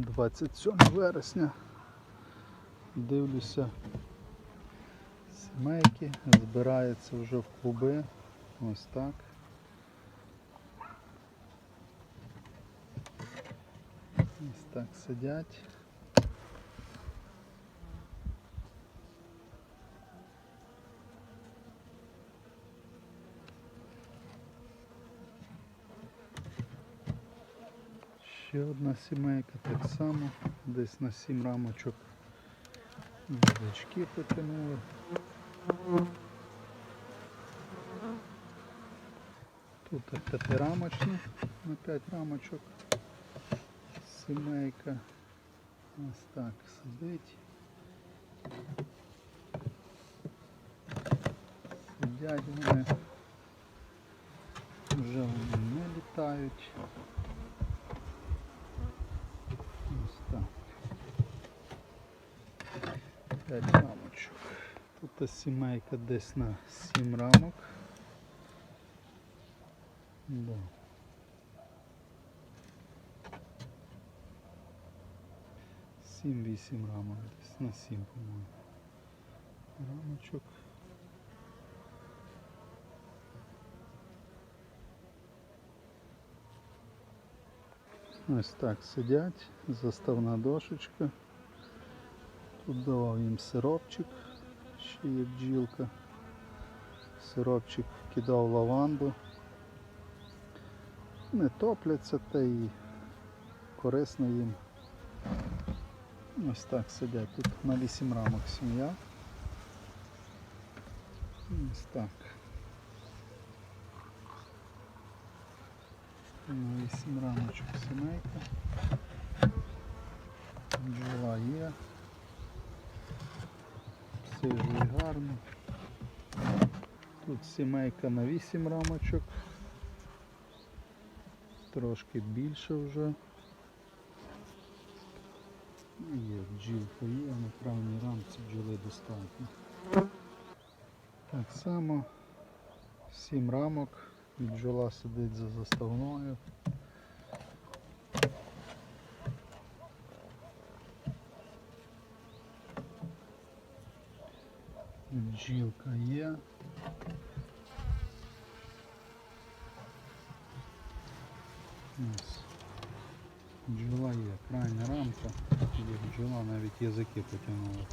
27 вересня. Дивлюся, сімейки збираються вже в клуби. Ось так. Ось так сидять. Ще одна сімейка так само, десь на 7 рамочок дочки потянули. Тут п'ятирамочні на 5 рамочок. Сімейка. Ось так сидить. Сидять вони. Вже вони не літають. 5 рамочок. Тут сімейка десь на 7 рамок. Да. Сім-вісім рамок, десь на сім, по-моєму. Рамочок. Ось так сидять, заставна дошечка. Тут давав їм сиропчик, ще є бджілка. Сиропчик кидав лаванду. Не топляться та й корисно їм. Ось так сидять. Тут на 8 рамок сім'я. Ось так. На 8 рамочок сімейка. Бджола є. Живе гарно. Тут сімейка на 8 рамочок. Трошки більше вже. Є бджілка є, на правній рамці бджоли достатньо. Так само 7 рамок. Бджола сидить за заставною. Бджілка є. Бджола є, крайня рамка, бджола навіть язики потягнула.